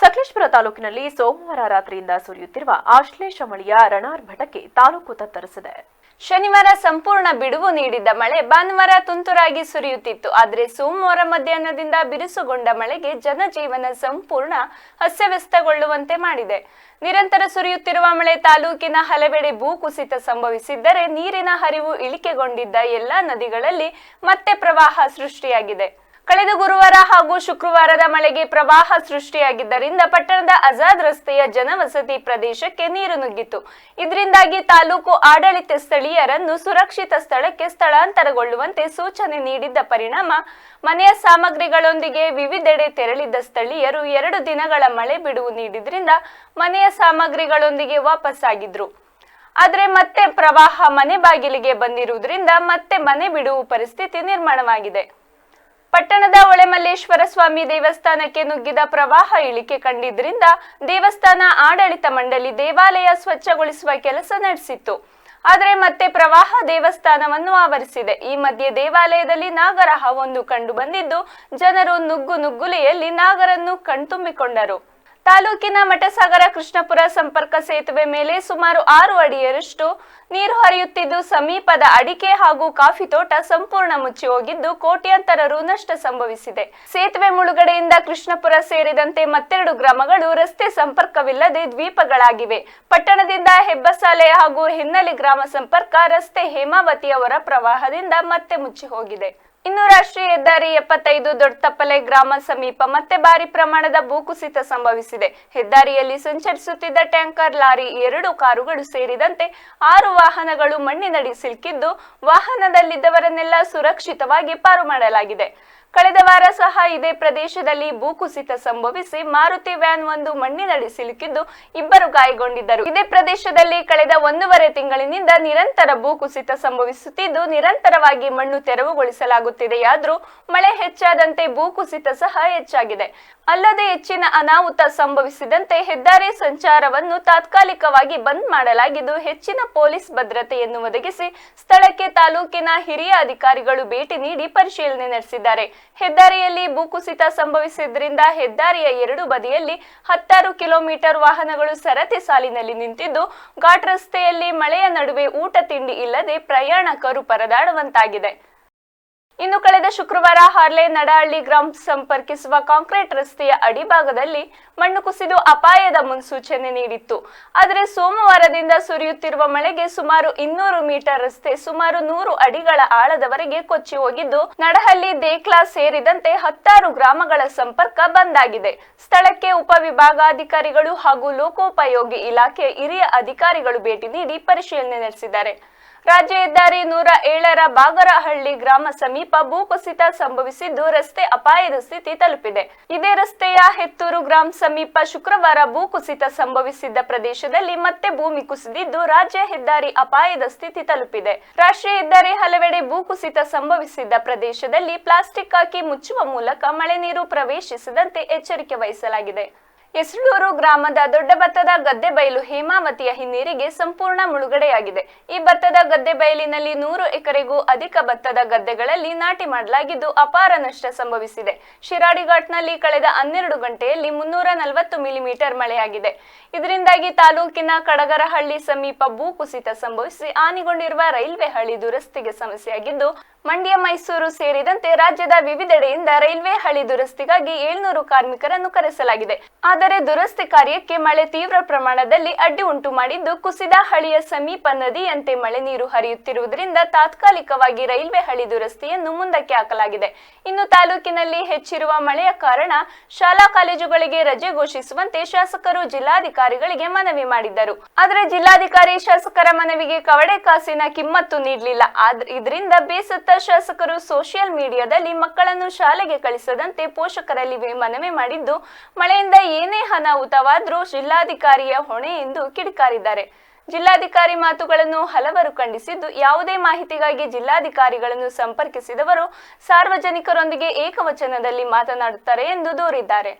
ಸಕಲೇಶ್ಪುರ ತಾಲೂಕಿನಲ್ಲಿ ಸೋಮವಾರ ರಾತ್ರಿಯಿಂದ ಸುರಿಯುತ್ತಿರುವ ಆಶ್ಲೇಷ ಮಳೆಯ ರಣಾರ್ಭಟಕ್ಕೆ ತಾಲೂಕು ತತ್ತರಿಸಿದೆ. ಶನಿವಾರ ಸಂಪೂರ್ಣ ಬಿಡುವು ನೀಡಿದ್ದ ಮಳೆ ಭಾನುವಾರ ತುಂತುರಾಗಿ ಸುರಿಯುತ್ತಿತ್ತು. ಆದರೆ ಸೋಮವಾರ ಮಧ್ಯಾಹ್ನದಿಂದ ಬಿರುಸುಗೊಂಡ ಮಳೆಗೆ ಜನಜೀವನ ಸಂಪೂರ್ಣ ಅಸ್ತವ್ಯಸ್ತಗೊಳ್ಳುವಂತೆ ಮಾಡಿದೆ. ನಿರಂತರ ಸುರಿಯುತ್ತಿರುವ ಮಳೆ ತಾಲೂಕಿನ ಹಲವೆಡೆ ಭೂಕುಸಿತ ಸಂಭವಿಸಿದ್ದರೆ ನೀರಿನ ಹರಿವು ಇಳಿಕೆಗೊಂಡಿದ್ದ ಎಲ್ಲಾ ನದಿಗಳಲ್ಲಿ ಮತ್ತೆ ಪ್ರವಾಹ ಸೃಷ್ಟಿಯಾಗಿದೆ. ಕಳೆದ ಗುರುವಾರ ಹಾಗೂ ಶುಕ್ರವಾರದ ಮಳೆಗೆ ಪ್ರವಾಹ ಸೃಷ್ಟಿಯಾಗಿದ್ದರಿಂದ ಪಟ್ಟಣದ ಆಜಾದ್ ರಸ್ತೆಯ ಜನವಸತಿ ಪ್ರದೇಶಕ್ಕೆ ನೀರು ನುಗ್ಗಿತು ಇದರಿಂದಾಗಿ ತಾಲೂಕು ಆಡಳಿತ ಸ್ಥಳೀಯರನ್ನು ಸುರಕ್ಷಿತ ಸ್ಥಳಕ್ಕೆ ಸ್ಥಳಾಂತರಗೊಳ್ಳುವಂತೆ ಸೂಚನೆ ನೀಡಿದ್ದ ಪರಿಣಾಮ, ಮನೆಯ ಸಾಮಗ್ರಿಗಳೊಂದಿಗೆ ವಿವಿಧೆಡೆ ತೆರಳಿದ್ದ ಸ್ಥಳೀಯರು ಎರಡು ದಿನಗಳ ಮಳೆ ಬಿಡುವು ನೀಡಿದ್ರಿಂದ ಮನೆಯ ಸಾಮಗ್ರಿಗಳೊಂದಿಗೆ ವಾಪಸ್ಸಾಗಿದ್ರು. ಆದರೆ ಮತ್ತೆ ಪ್ರವಾಹ ಮನೆ ಬಾಗಿಲಿಗೆ ಬಂದಿರುವುದರಿಂದ ಮತ್ತೆ ಮನೆ ಬಿಡುವು ಪರಿಸ್ಥಿತಿ ನಿರ್ಮಾಣವಾಗಿದೆ. ಪಟ್ಟಣದ ಒಳೆಮಲ್ಲೇಶ್ವರ ಸ್ವಾಮಿ ದೇವಸ್ಥಾನಕ್ಕೆ ನುಗ್ಗಿದ ಪ್ರವಾಹ ಇಳಿಕೆ ಕಂಡಿದ್ದರಿಂದ ದೇವಸ್ಥಾನ ಆಡಳಿತ ಮಂಡಳಿ ದೇವಾಲಯ ಸ್ವಚ್ಛಗೊಳಿಸುವ ಕೆಲಸ ನಡೆಸಿತ್ತು. ಆದರೆ ಮತ್ತೆ ಪ್ರವಾಹ ದೇವಸ್ಥಾನವನ್ನು ಆವರಿಸಿದೆ. ಈ ಮಧ್ಯೆ ದೇವಾಲಯದಲ್ಲಿ ನಾಗರ ಹಾವೊಂದು ಕಂಡು ಬಂದಿದ್ದು, ಜನರು ನುಗ್ಗು ನುಗ್ಗುಲೆಯಲ್ಲಿ ನಾಗರನ್ನು ಕಣ್ತುಂಬಿಕೊಂಡರು. ತಾಲೂಕಿನ ಮಠಸಾಗರ ಕೃಷ್ಣಪುರ ಸಂಪರ್ಕ ಸೇತುವೆ ಮೇಲೆ ಸುಮಾರು ಆರು ಅಡಿಯರಷ್ಟು ನೀರು ಹರಿಯುತ್ತಿದ್ದು, ಸಮೀಪದ ಅಡಿಕೆ ಹಾಗೂ ಕಾಫಿ ತೋಟ ಸಂಪೂರ್ಣ ಮುಚ್ಚಿ ಹೋಗಿದ್ದು ಕೋಟ್ಯಾಂತರ ರು ನಷ್ಟ ಸಂಭವಿಸಿದೆ. ಸೇತುವೆ ಮುಳುಗಡೆಯಿಂದ ಕೃಷ್ಣಪುರ ಸೇರಿದಂತೆ ಮತ್ತೆರಡು ಗ್ರಾಮಗಳು ರಸ್ತೆ ಸಂಪರ್ಕವಿಲ್ಲದೆ ದ್ವೀಪಗಳಾಗಿವೆ. ಪಟ್ಟಣದಿಂದ ಹೆಬ್ಬಸಾಲೆ ಹಾಗೂ ಹಿನ್ನಲಿ ಗ್ರಾಮ ಸಂಪರ್ಕ ರಸ್ತೆ ಹೇಮಾವತಿಯವರ ಪ್ರವಾಹದಿಂದ ಮತ್ತೆ ಮುಚ್ಚಿ ಹೋಗಿದೆ. ಇನ್ನು ರಾಷ್ಟ್ರೀಯ ಹೆದ್ದಾರಿ ಎಪ್ಪತ್ತೈದು ದೊಡ್ಡತಪ್ಪಲೆ ಗ್ರಾಮ ಸಮೀಪ ಮತ್ತೆ ಭಾರಿ ಪ್ರಮಾಣದ ಭೂಕುಸಿತ ಸಂಭವಿಸಿದೆ. ಹೆದ್ದಾರಿಯಲ್ಲಿ ಸಂಚರಿಸುತ್ತಿದ್ದ ಟ್ಯಾಂಕರ್, ಲಾರಿ ಎರಡು ಕಾರುಗಳು ಸೇರಿದಂತೆ ಆರು ವಾಹನಗಳು ಮಣ್ಣಿನಡಿ ಸಿಲುಕಿದ್ದು ವಾಹನದಲ್ಲಿದ್ದವರನ್ನೆಲ್ಲ ಸುರಕ್ಷಿತವಾಗಿ ಪಾರು ಮಾಡಲಾಗಿದೆ. ಕಳೆದ ವಾರ ಸಹ ಇದೇ ಪ್ರದೇಶದಲ್ಲಿ ಭೂಕುಸಿತ ಸಂಭವಿಸಿ ಮಾರುತಿ ವ್ಯಾನ್ ಒಂದು ಮಣ್ಣಿನಡಿ ಸಿಲುಕಿದ್ದು ಇಬ್ಬರು ಗಾಯಗೊಂಡಿದ್ದರು. ಇದೇ ಪ್ರದೇಶದಲ್ಲಿ ಕಳೆದ ಒಂದೂವರೆ ತಿಂಗಳಿನಿಂದ ನಿರಂತರ ಭೂಕುಸಿತ ಸಂಭವಿಸುತ್ತಿದ್ದು, ನಿರಂತರವಾಗಿ ಮಣ್ಣು ತೆರವುಗೊಳಿಸಲಾಗುತ್ತಿದೆಯಾದರೂ ಮಳೆ ಹೆಚ್ಚಾದಂತೆ ಭೂಕುಸಿತ ಸಹ ಹೆಚ್ಚಾಗಿದೆ. ಅಲ್ಲದೆ ಹೆಚ್ಚಿನ ಅನಾಹುತ ಸಂಭವಿಸಿದಂತೆ ಹೆದ್ದಾರಿ ಸಂಚಾರವನ್ನು ತಾತ್ಕಾಲಿಕವಾಗಿ ಬಂದ್ ಮಾಡಲಾಗಿದ್ದು, ಹೆಚ್ಚಿನ ಪೊಲೀಸ್ ಭದ್ರತೆಯನ್ನು ಒದಗಿಸಿ ಸ್ಥಳಕ್ಕೆ ತಾಲೂಕಿನ ಹಿರಿಯ ಅಧಿಕಾರಿಗಳು ಭೇಟಿ ನೀಡಿ ಪರಿಶೀಲನೆ ನಡೆಸಿದ್ದಾರೆ. ಹೆದ್ದಾರಿಯಲ್ಲಿ ಭೂಕುಸಿತ ಸಂಭವಿಸಿದ್ರಿಂದ ಹೆದ್ದಾರಿಯ ಎರಡು ಬದಿಯಲ್ಲಿ ಹತ್ತಾರು ಕಿಲೋಮೀಟರ್ ವಾಹನಗಳು ಸರತಿ ಸಾಲಿನಲ್ಲಿ ನಿಂತಿದ್ದು, ಘಾಟ್ ರಸ್ತೆಯಲ್ಲಿ ಮಳೆಯ ನಡುವೆ ಊಟ ತಿಂಡಿ ಇಲ್ಲದೆ ಪ್ರಯಾಣಕರು ಪರದಾಡುವಂತಾಗಿದೆ. ಇನ್ನು ಕಳೆದ ಶುಕ್ರವಾರ ಹಾರ್ಲೆ ನಡಹಳ್ಳಿ ಗ್ರಾಮ ಸಂಪರ್ಕಿಸುವ ಕಾಂಕ್ರೀಟ್ ರಸ್ತೆಯ ಅಡಿಭಾಗದಲ್ಲಿ ಮಣ್ಣು ಕುಸಿದು ಅಪಾಯದ ಮುನ್ಸೂಚನೆ ನೀಡಿತ್ತು. ಆದರೆ ಸೋಮವಾರದಿಂದ ಸುರಿಯುತ್ತಿರುವ ಮಳೆಗೆ ಸುಮಾರು ಇನ್ನೂರು ಮೀಟರ್ ರಸ್ತೆ, ಸುಮಾರು ನೂರು ಅಡಿಗಳ ಆಳದವರೆಗೆ ಕೊಚ್ಚಿ ಹೋಗಿದ್ದು, ನಡಹಳ್ಳಿ ದೇಕ್ಲಾ ಸೇರಿದಂತೆ ಹತ್ತಾರು ಗ್ರಾಮಗಳ ಸಂಪರ್ಕ ಬಂದಾಗಿದೆ. ಸ್ಥಳಕ್ಕೆ ಉಪವಿಭಾಗಾಧಿಕಾರಿಗಳು ಹಾಗೂ ಲೋಕೋಪಯೋಗಿ ಇಲಾಖೆ ಹಿರಿಯ ಅಧಿಕಾರಿಗಳು ಭೇಟಿ ನೀಡಿ ಪರಿಶೀಲನೆ ನಡೆಸಿದ್ದಾರೆ. ರಾಜ್ಯ ಹೆದ್ದಾರಿ ನೂರ ಏಳರ ಬಾಗರಹಳ್ಳಿ ಗ್ರಾಮ ಸಮೀಪ ಭೂಕುಸಿತ ಸಂಭವಿಸಿದ್ದು ರಸ್ತೆ ಅಪಾಯದ ಸ್ಥಿತಿ ತಲುಪಿದೆ. ಇದೇ ರಸ್ತೆಯ ಹೆತ್ತೂರು ಗ್ರಾಮ ಸಮೀಪ ಶುಕ್ರವಾರ ಭೂಕುಸಿತ ಸಂಭವಿಸಿದ್ದ ಪ್ರದೇಶದಲ್ಲಿ ಮತ್ತೆ ಭೂಮಿ ಕುಸಿದಿದ್ದು ರಾಜ್ಯ ಹೆದ್ದಾರಿ ಅಪಾಯದ ಸ್ಥಿತಿ ತಲುಪಿದೆ. ರಾಷ್ಟ್ರೀಯ ಹೆದ್ದಾರಿ ಹಲವೆಡೆ ಭೂಕುಸಿತ ಸಂಭವಿಸಿದ್ದ ಪ್ರದೇಶದಲ್ಲಿ ಪ್ಲಾಸ್ಟಿಕ್ ಹಾಕಿ ಮುಚ್ಚುವ ಮೂಲಕ ಮಳೆ ನೀರು ಪ್ರವೇಶಿಸದಂತೆ ಎಚ್ಚರಿಕೆ ವಹಿಸಲಾಗಿದೆ. ಎಸ್ಳೂರು ಗ್ರಾಮದ ದೊಡ್ಡ ಭತ್ತದ ಗದ್ದೆ ಬಯಲು ಹೇಮಾವತಿಯ ಹಿನ್ನೀರಿಗೆ ಸಂಪೂರ್ಣ ಮುಳುಗಡೆಯಾಗಿದೆ. ಈ ಭತ್ತದ ಗದ್ದೆ ಬಯಲಿನಲ್ಲಿ ನೂರು ಎಕರೆಗೂ ಅಧಿಕ ಭತ್ತದ ಗದ್ದೆಗಳಲ್ಲಿ ನಾಟಿ ಮಾಡಲಾಗಿದ್ದು ಅಪಾರ ನಷ್ಟ ಸಂಭವಿಸಿದೆ. ಶಿರಾಡಿ ಘಾಟ್ನಲ್ಲಿ ಕಳೆದ ಹನ್ನೆರಡು ಗಂಟೆಯಲ್ಲಿ ಮುನ್ನೂರ ನಲವತ್ತು ಮಿಲಿಮೀಟರ್ ಮಳೆಯಾಗಿದೆ. ಇದರಿಂದಾಗಿ ತಾಲೂಕಿನ ಕಡಗರಹಳ್ಳಿ ಸಮೀಪ ಭೂಕುಸಿತ ಸಂಭವಿಸಿ ಹಾನಿಗೊಂಡಿರುವ ರೈಲ್ವೆ ಹಳಿ ದುರಸ್ತಿಗೆ ಸಮಸ್ಯೆಯಾಗಿದ್ದು ಮಂಡ್ಯ, ಮೈಸೂರು ಸೇರಿದಂತೆ ರಾಜ್ಯದ ವಿವಿಧೆಡೆಯಿಂದ ರೈಲ್ವೆ ಹಳಿ ದುರಸ್ತಿಗಾಗಿ ಏಳ್ನೂರು ಕಾರ್ಮಿಕರನ್ನು ಕರೆಸಲಾಗಿದೆ. ಆದರೆ ದುರಸ್ತಿ ಕಾರ್ಯಕ್ಕೆ ಮಳೆ ತೀವ್ರ ಪ್ರಮಾಣದಲ್ಲಿ ಅಡ್ಡಿ ಉಂಟು ಮಾಡಿದ್ದು, ಕುಸಿದ ಹಳಿಯ ಸಮೀಪ ನದಿಯಂತೆ ಮಳೆ ನೀರು ಹರಿಯುತ್ತಿರುವುದರಿಂದ ತಾತ್ಕಾಲಿಕವಾಗಿ ರೈಲ್ವೆ ಹಳಿ ದುರಸ್ತಿಯನ್ನು ಮುಂದಕ್ಕೆ ಹಾಕಲಾಗಿದೆ. ಇನ್ನು ತಾಲೂಕಿನಲ್ಲಿ ಹೆಚ್ಚಿರುವ ಮಳೆಯ ಕಾರಣ ಶಾಲಾ ಕಾಲೇಜುಗಳಿಗೆ ರಜೆ ಘೋಷಿಸುವಂತೆ ಶಾಸಕರು ಜಿಲ್ಲಾಧಿಕಾರಿಗಳಿಗೆ ಮನವಿ ಮಾಡಿದ್ದರು. ಆದರೆ ಜಿಲ್ಲಾಧಿಕಾರಿ ಶಾಸಕರ ಮನವಿಗೆ ಕವಡೆ ಕಾಸಿನ ಕಿಮ್ಮತ್ತು ನೀಡಲಿಲ್ಲ. ಇದರಿಂದ ಬೇಸತ್ತ ಶಾಸಕರು ಸೋಷಿಯಲ್ ಮೀಡಿಯಾದಲ್ಲಿ ಮಕ್ಕಳನ್ನು ಶಾಲೆಗೆ ಕಳಿಸದಂತೆ ಪೋಷಕರಲ್ಲಿ ಮನವಿ ಮಾಡಿದ್ದು, ಮಳೆಯಿಂದ ಏನೇ ಅನಾಹುತವಾದರೂ ಜಿಲ್ಲಾಧಿಕಾರಿಯ ಹೊಣೆ ಎಂದು ಕಿಡಿಕಾರಿದ್ದಾರೆ. ಜಿಲ್ಲಾಧಿಕಾರಿ ಮಾತುಗಳನ್ನು ಹಲವರು ಖಂಡಿಸಿದ್ದು, ಯಾವುದೇ ಮಾಹಿತಿಗಾಗಿ ಜಿಲ್ಲಾಧಿಕಾರಿಗಳನ್ನು ಸಂಪರ್ಕಿಸಿದವರು ಸಾರ್ವಜನಿಕರೊಂದಿಗೆ ಏಕವಚನದಲ್ಲಿ ಮಾತನಾಡುತ್ತಾರೆ ಎಂದು ದೂರಿದ್ದಾರೆ.